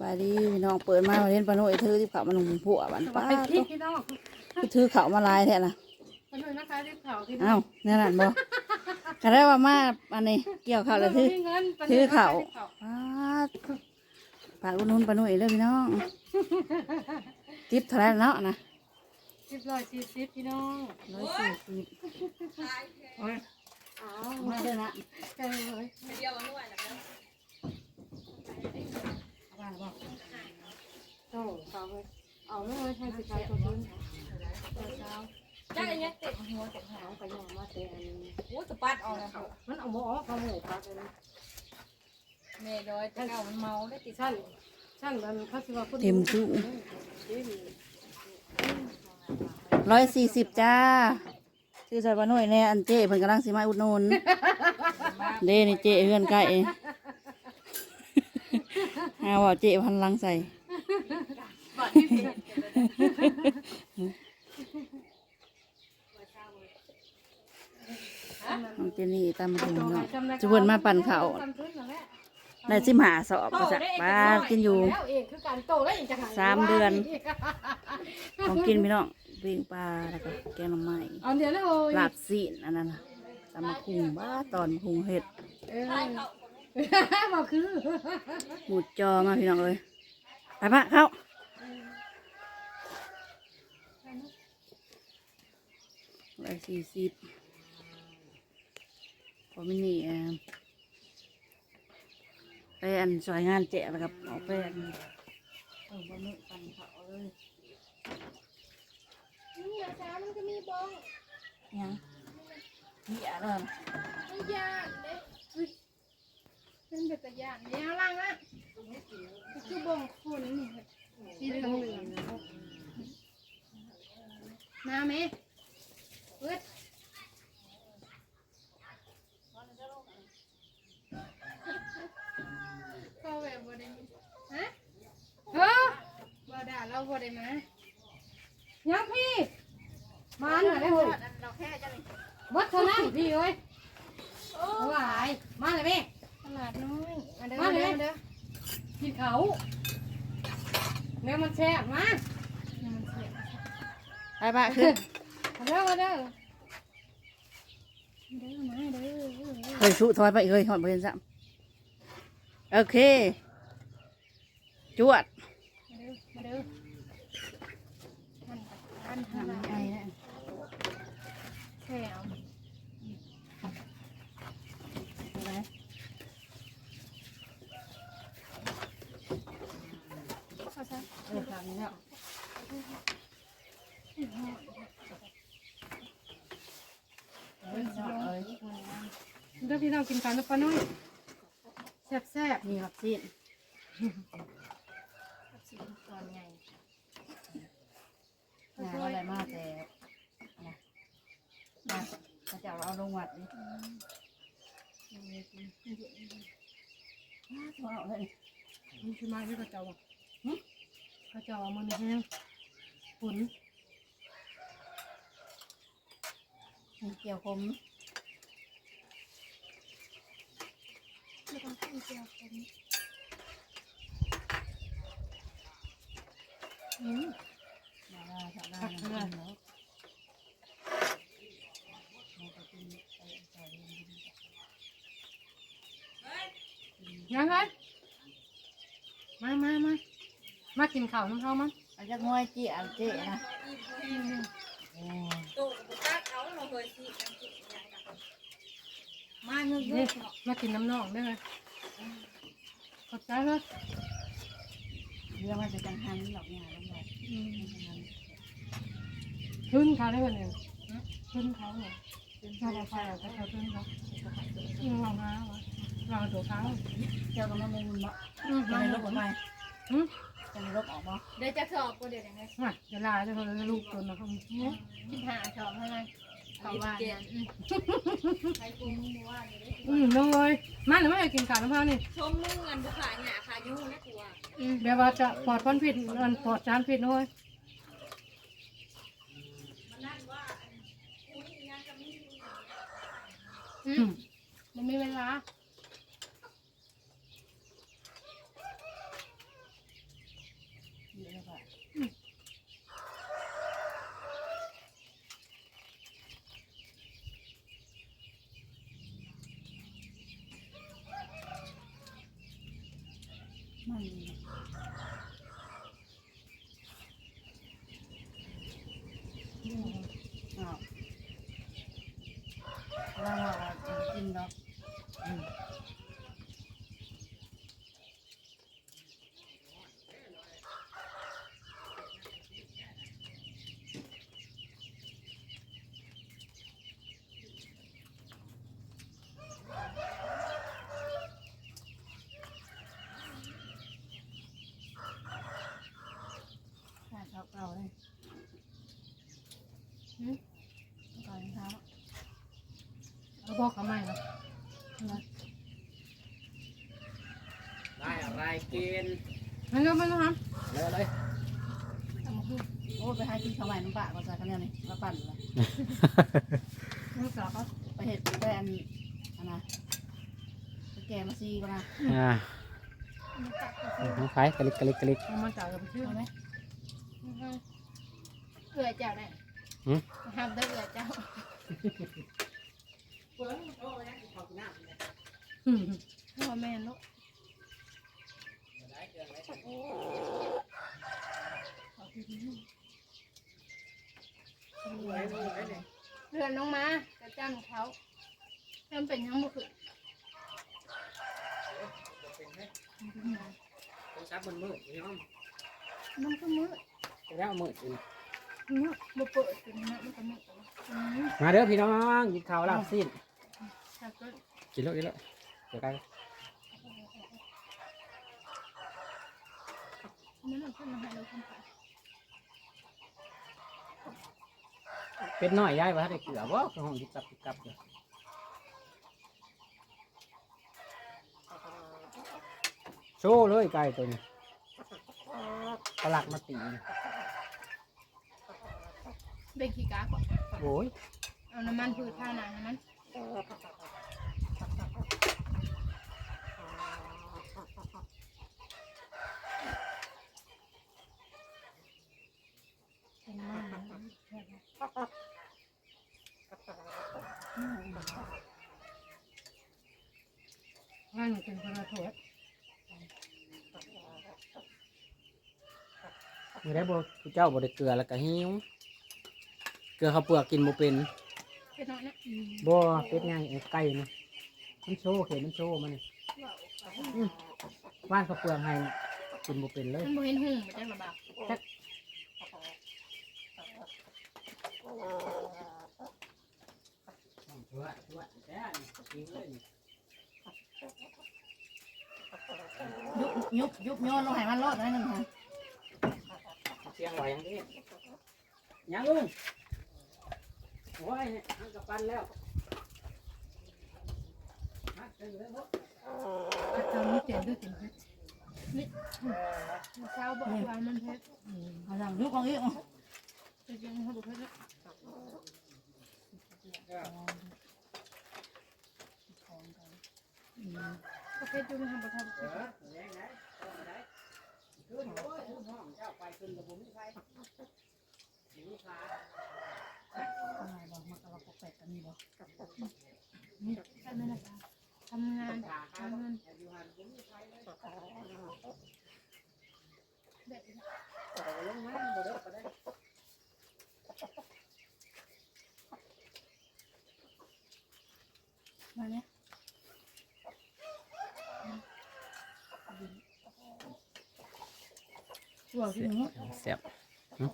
บายดีพี่น้องเปิดมาวันนี้ปาโนุ่ยถือที่เขามาลงผัวบันแต่ป้าว่าเป็นพริกพี่น้องคือถือเขามาลายแท้ล่ะมาดูนะคะที่เผาที่น้เอ้าองนั่นน่ะบ่ก็ได้ว่ามาอันนี้เกี่ยวข้าวแล้วถือมีเงินถือเขาที่ผป้าดฝากอุดหนุนปาโนุ่ยเด้อพี่น้องทิปเท่าไหรเนาะนะสิบร้อยสี่สิบพี่น้องร้อยสี่สิบโอ้ยเอามาเด้อนะเกินเลยเอาบ้านบ่โตเขาเลยเอาเลยให้สิใครตัวนู้นเช้าเช้าจักอันนี้เต็มหัวเต็มหางเอาไปยองมาเตะอันนี้โอ้สปัดออกแล้วเขามันเอาหมูออกเขาหมูปักเลยนะแม่ย้อยแต่เก่ามันเมาได้ติดชั้นชั้นมันเขาสิว่าคนเต็มจุเต็มร้อยสี่สิบจ้าชื่อใส่ปาโนุ่ยแน่อันเจ้เพิ่นกำลังสิมาอุดหนุนเด้นี่เจ้เฮือนใกล้ หาว่าเจ้พันลังใส่บัดที่เพจน้องเจนี่ตามมาถึงเนาะจะเพิ่นมาปั่นข้าวจำขึ้นแล้วแหละได้สิมหาสอบมาจากบ้านกินอยู่แล้วเองคือการโตแล้วเองจะหาสามเดือนของกินพี่น้องปิ้งปลาแล้วก็แกงหน่อไม้เอาเดี๋ยวแล้วโอ้ยลาบซีนอันนั้นน่ะตำมะคุงบ้าตอนคุงเห็ดเออ มาคือหมูจอมาพี่น้องเลยไปปะเข้าร้อยสี่สิบพอมินี่เอ่อไปอันซอยงานแจกแล้วกับออกไปอันเออบะหมี่ปั่นเขาเลยนี่อาจารย์มันก็มีบองยังนี่อะไรนะไม่ยาก เป็นแบบตะยากเนี่ยล่างอะคือบองคุณนี่สีเหลืองเหลืองมาไหมเปิดก็แบบบ่ได้ฮะเออบ่ด่าเราบ่ได้มายังพี่มาหน่อยได้เลยเราแค่จะเลยวัดเท่านั้นพี่เอ้ยหวายมาเลยแม่ ตลาดน้อยมาเด้อมาเลยเด้อกินเขาแม่มันแซ่บมาไปปะขึ้นมาเด้อมาเด้อเด้อมาเด้อเฮ้ยชุถอยไปเฮ้ยหอดบริเวณซ้ำโอเค จวด มาเด้อมันทันทันไอ้นะแค่เอา อะไร เออทางนี้แล้วเด้อพี่น้องกินกันนะป้าน้อยแซ่บแซ่บนี่ครับซีนตอนใหญ่งานอะไรมากแต่อะไรมาพระเจ้าเราเอาลงวัดนี่ว้าวเลยมันคือไม้ที่กระเจ้าอะ กระเจ้าเอามันแห้งฝุ่นเกี่ยวคมไม่ต้องขึ้นเจียวคนอืมมาได้ชาวบ้านกินแล้วยังไงมามามา มากินข้าวน้ำเขามั้งอาจจะง่อยจีอันเจ๊นะโอ้โตกับตักเอาเราเคยสิกันสิยายกับมาเงือกนี่มากินน้ำนองได้ไหมขอบใจเลยเรื่องมันจะจังหันหลอกงานลงไปขึ้นเขาได้วันหนึ่งขึ้นเขาเหรอขึ้นเขาไฟก็เขาขึ้นเขาขึ้นรองเท้าวะรองตัวเท้าเจ้าก็มามุงบ่อืมจะมาในลรบถออออกกมามาอืมจะในรถออกบ่เดี๋ยวจะสอบก็เดี๋ยวยังไงมาจะลาจะคนลูกตัวนะเขาคิดหาสอบเท่าไหร่สอบว่าใครกูมึงว่าอยู่ได้อืมน้องเลยมาหรือไม่กินข้าวน้ำพานี่ชมมึงเงินบุขาหยาขายุ่งนะกูอะแบบว่าจะปลอดพ้นผิดอันปลอดจานผิดน้อยอืมมันมีเวลา มันอ้าวเราว่ากินเนาะ ใช่ครับเราเลย หืม ก่อนเช้า เอาบอกเขาใหม่เนาะ ได้ อะไรกินมันก็มันนะครับเลยเลยโอ้ไปให้กินข้าวใหม่น้ำปลาก่อนจ้ะกันเนี่ยนี่มาปั่นเลยลูกสาวเขาไปเห็ดไปอันอันนะไปแกมาซีก่อนนะอ่ามันตัดกระขสุองไฟกะลิกกะลิกกะลิกเอามาจ่ายกับชื่อเอาไหมเอือเจ้าได้ห้ามได้เอือเจ้าอืมพ่อแม่ลูก เรือนน้องมากระจันเขาจำเป็นยังบ่คือโทรศัพท์มันมืดพี่น้องมันก็มืดจะได้เอามืดกินมืดบ่เปิดเป็นนะมันก็มืดอืมาเด้อพี่น้องกินข้าวลาบสิ้นกินแล้วกินแล้วเดี๋ยวกัน มันเอาขึ้นมาให้เราทำไปเป็ดน้อยย้ายว่าได้เกลือบ่ห้องกิบกับกิบกับอยู่โชว์เลยไก่ตัวนี้ปลักมาตีนะเบกขี้กากว่าโอ้ยเอาน้ำมันพืชท่าหนาให้มัน งานหนูเป็นคนละโถดมือได้บ่ผู้เจ้าบ่ได้เกลือแล้วก็หิวเกลือข้าวเปลือกกินบ่เป็นเป็นน้อยนะบ่เป็ดไงไอ้ไก่นะมันโชว์เห็นมันโชว์มันนี่อืมว่านข้าวเปลือกให้กินบ่เป็นเลยมันบ่เห็นหุ่งมันจังระบา ดยุบยุบยุบโยนลงให้มันรอดได้หนึ่งค่ะเสียงไหวอย่างนี้ยังลุงโอ้ยเนี่ยมันกับปันแล้ วมาเจอแล้วบ่ถ้าทจ๋งด้วยจริงเพชรเช้าบอกว่ามันเพชรเอาสั่งยุบของอีกอะจะยังเขาบออยู่ในทางประทับเออแรงไหนเอาไหนขึ้นโอ้ยขึ้นห้องเจ้าไปขึ้นกับผมไม่ใช่หิวขาทำไมบอกมากระลอกแปลกกันนี่บอกนี่ทำนั่นแหละทำงานทำเงินอยู่หันผมไม่ใช่เลยเด็ดเอาลงมาบ่ได้ก็ได้มาเนี่ย ตัวที่หนูเสียบ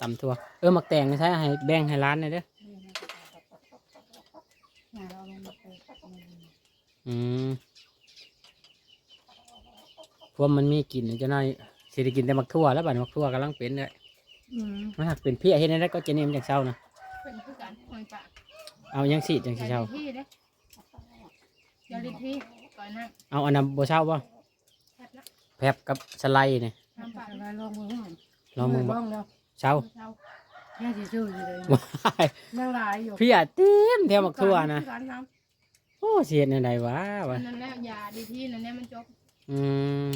ตำทั่วเออหมักแตงนี่ใช่ให้แบ่งให้ร้านหน่อยเด้องานเราลงมาไปอืมพวกมันมีกลิ่นจะน้อยสิได้กินแต่หมักทั่วแล้วบัดนี้หมักทั่วกำลังเป็นเลยอืมมันหักเป็นเพี้ยเฮ็ดได้ก็จะเนมจังเช้านะเป็นผู้การหอยปากเอายังสีจังสิเช้าที่เด้ยาลิที่ก่อนนะเอาอันนั้นบ่เช้าบ่แทบละแพบกับสไลด์นี่ ทำปากอะไรลองมือก่อนลองมึงบ่บ้องแล้วเช้าเช้าแค่ชื่ออยู่เลยว้ายนั่งหลายอยู่เพี้ยเต็มแถวหมักทั่วนะร้านน้โอ้เสียดในใดวะวะนั่นแหละยาดีที่นั่นแหละมันจบอืม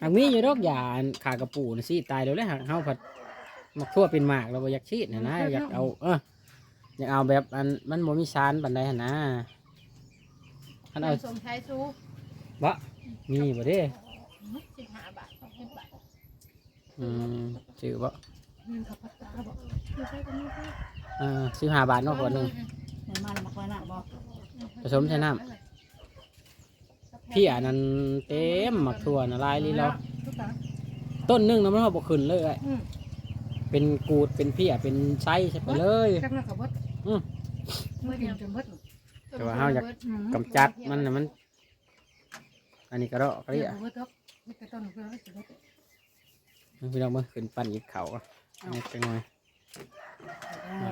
อันมีอยู่ดอกยาอันขากระปูน่ะสิตายแล้วแหละหักเฮาผัดหมักทั่วเป็นหมากเราบ่อยากชีดน่ะนะอยากเอาเอออยากเอาแบบอันมันบ่มีสารปานใดหั่นนะอันเอาสมชายซูบ่มีบ่เด้สิบห้า อืมชื่อบ่เงินขับพัตตาบอกคือใช้กันนี่ค่ะเออสิบห้าบาทเนาะขวดหนึงเห็นมาแล้วมาคอยหนักบ่ผสมใส่น้ำพี่อันนั้นเต็มหมักถั่วนะลายลีเราทุกตาต้นหนึงนะมันเอาบ่ขึ้นเลยเอ้ยอืมเป็นกูดเป็นเพียเป็นไส้ใช่ไปเลย จักนั่นขับรถอืมไม่กินจนเบิดแต่ว่าเฮาอยากกำจัดมันน่ะมัน อันนี้ก็รอกระเรีเรียยกเบิดครับนี่แต่ต้นเพื่อนไม่กินเบิด พี่น้องมาขึ้นปั่นหยิบเขาก็อันนี้จังหน่อย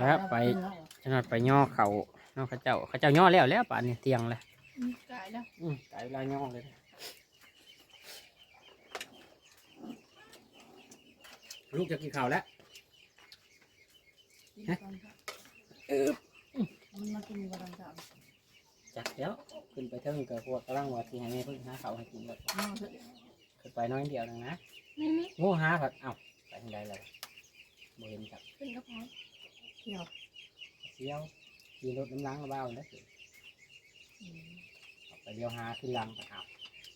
แล้วไปจังหน่อยไปย่อเขาเนอกเขาเจ้าเขาเจ้าย่อแล้วแล้วป่านนี้เตียงเลยอืมกายแล้วอืมไก่เวลาย่อเลยลูกจะกินข้าวแล้วมันมากินกระดังจับจักแล้วขึ้นไปเทิงกับพวกกำลังว่าที่ให้แม่เพิ่งหาข้าวให้กินเลย น้องเถอะขึ้นไปน้อยเดียวหนึงนะนี่นี่งูหาผัดเอ้าไปทางใดเลยบ่เห็นจับเป็นกระเพาะเที่ยวเสียวขี่รถน้ำล้างกระเบ้าแล้วสิเอาไปเดียวหาขึ้นลังไปเอา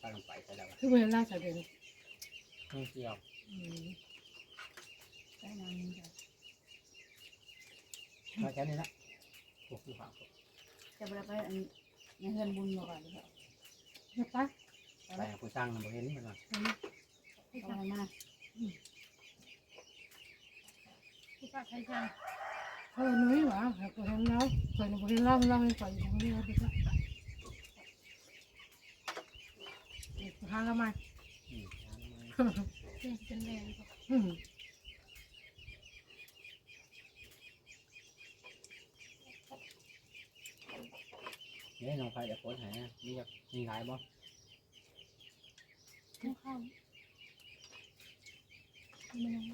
ไปลงไปใส่แล้วคือเวลาใส่เดือนงูเสียวได้นานนี้จ้ะมาแค่นี้ละโอ้โหข้าวจะไปไปอันในเฮือนบุญบ่ก่อนเดี๋ยวเห็นปะ ไปหาผู้สร้างน่ะบ่เห็นมันว่าเอาอะไรมาที่ปากใช้ช่างเออนุ้ยหวะเคยเห็นแล้วเคยเห็นเล่าเล่าให้ฟังอย่างนี้นะพี่จ้ะหาละมาอืมเป็นเป็นแรงก็อืมเดี๋ยวน้องไฟจะโพสต์ให้นะมีจะมีหลายบ่เข้าเข้ามันยังไง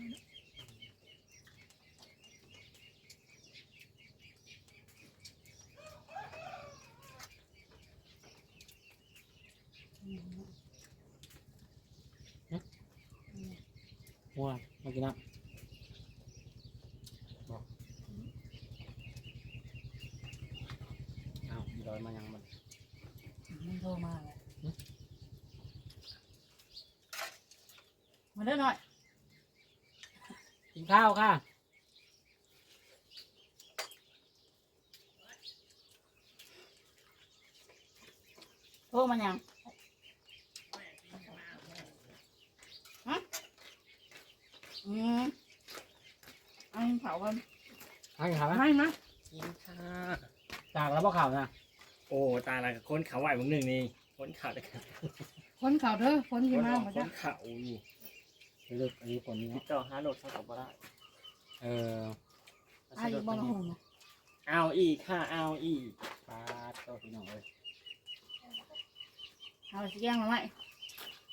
มัวมากินน้ำบอกเอ้าลอยมายังมัน มันโทรมาเลยมาเด้อหน่อย กิน ข้าวค่ะ โทรมายังฮะอืมเอาเผากันให้ข้าวไหมไม่มะกินค่ะจากแล้วบ่ข่าวนะโอ้ตายละคนเขาไหวมึงหนึ่งนี่คนเขาเลยครับคนข่าวเด้อคนคยี่นมาออกหมดคจ้ะนเขาอยู่ เลือกอันนี้คนนี้ติเนาะดต่อหาโหลดเข้ากับบ่ได้เอออายุบอลหุ่นนะเอาอีกค่ะเอาอีกปลาโตพี่น้องเลยเอาสิแกงมาไหม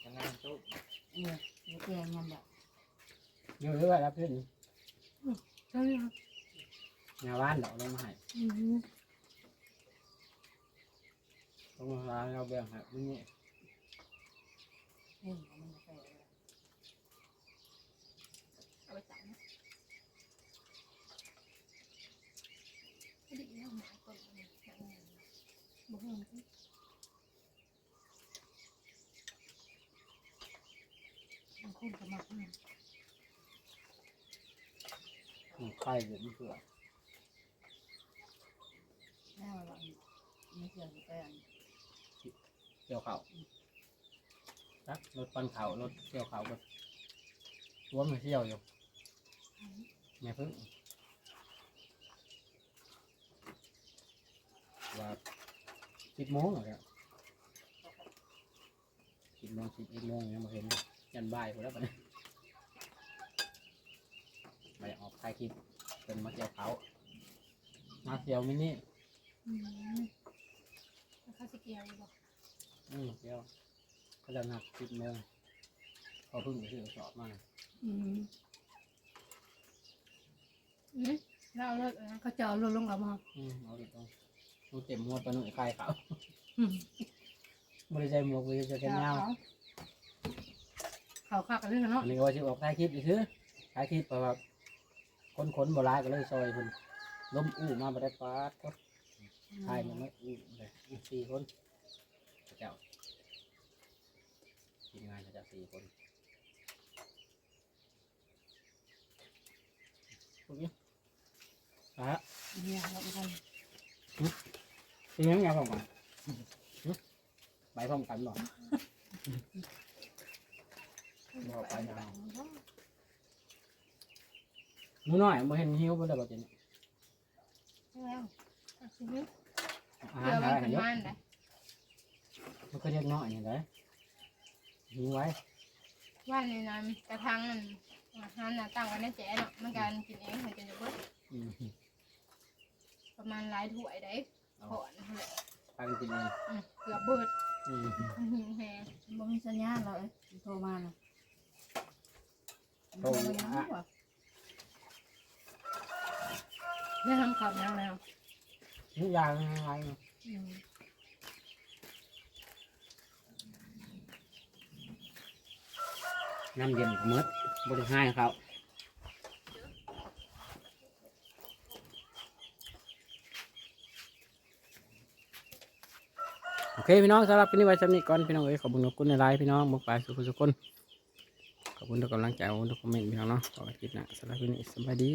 ยังไงตุ๊กเออเดี๋ยวแกงยำแบบอยู่หรือว่ารับเพื่อนใช่ไหมครับงานบ้านเดอกลงมาให้อืมลงมาเราเบี่ยงครับนี่เฮ้ยมันใส่เอาไปจับนะไม่ได้เอาหมาก่อนเลยอย่างนี้ บอกให้มันบางคนก็มาอืมไข่เดือดมันเกลือแม่มาบอกมีเกลือแป้งเกี่ยวเข่ารักรถปันเข่ารถเกี่ยวเข่าก็รวมมันเที่ยวอยู่แม่พึ่งว่า สิบโมงเหรอครับสิบโมงสิบเอ็ดโมงยังมาเห็นยันบ่ายพอแล้วปะเนี่ยไปออกถ่ายคลิปเป็นมาเกี่ยวเขามาเกี่ยวมินิอืมแล้วเขาจะเกี่ยวอยู่บอกอืมเกี่ยวเขาจะนัดสิบโมงเขาเพิ่งไปซื้อสอบมาอืมอืมเราเลิกแล้วเขาจะเอาลงลงเอามาอืมเอาดิตรง ดูเต็มหัวปลาหนุ่ยคลายเขาอืมไม่ได้ใส่หมวกไม่ได้ใส่แขนยาวเขาข้ากันเรื่องเนาะอันนี้ก็ว่าจะออกถ่ายคลิปอีกคือถ่ายคลิปเพราะว่าคนขนโบราณก็เลยซอยคนล้มอู้มาบได้ฟาดก็ถ่ายมันไม่อู้เลยอู้สี่คนพระเจ้าทีมงานพระเจ้าสี่คนไปละเนี่ยเราไป กันกินยังไงพร้อมกันหึไปพร้อมกันบ่บ่ไปยาวหนูน้อยบ่เห็นหิวบ่ได้บ่เจนแล้วเอาสิเนี่ยอาเดี๋หารยวอะมันไรเป็นเยอะมันได้มันก็เรียกน้อยอย่างไรหิวไว้ว่าในนั้นกระทังมันอาหารน่ะตั้งไว้ในแจเนาะมันการกินเองให้จนจะเบิดอืมประมาณหลายถ้วยได้ ขอนนั่นแหละพากันกินเองอืมเกือบเบิดอืมหิวแฮงบ่มีสัญญาณเลยโทรมาน่ะโตอะได้ทำข่าวแล้วแล้วทุกอย่างอะไรเนาะอืมน้ำเย็นก็หมดบริหารเขา เคพี่น้องสำหรับคลิปนี้ไว้สำนี้ก่อนพี่น้องเอ้ยขอบคุณทุกคนในไลน์พี่น้องบอกไปสุขสุขคนขอบคุณทุกกำลังใจขอบคุณทุกคอมเมนต์พี่น้องเนาะขอบคุณคลิปหนะสำหรับคลิปนี้สวัสดี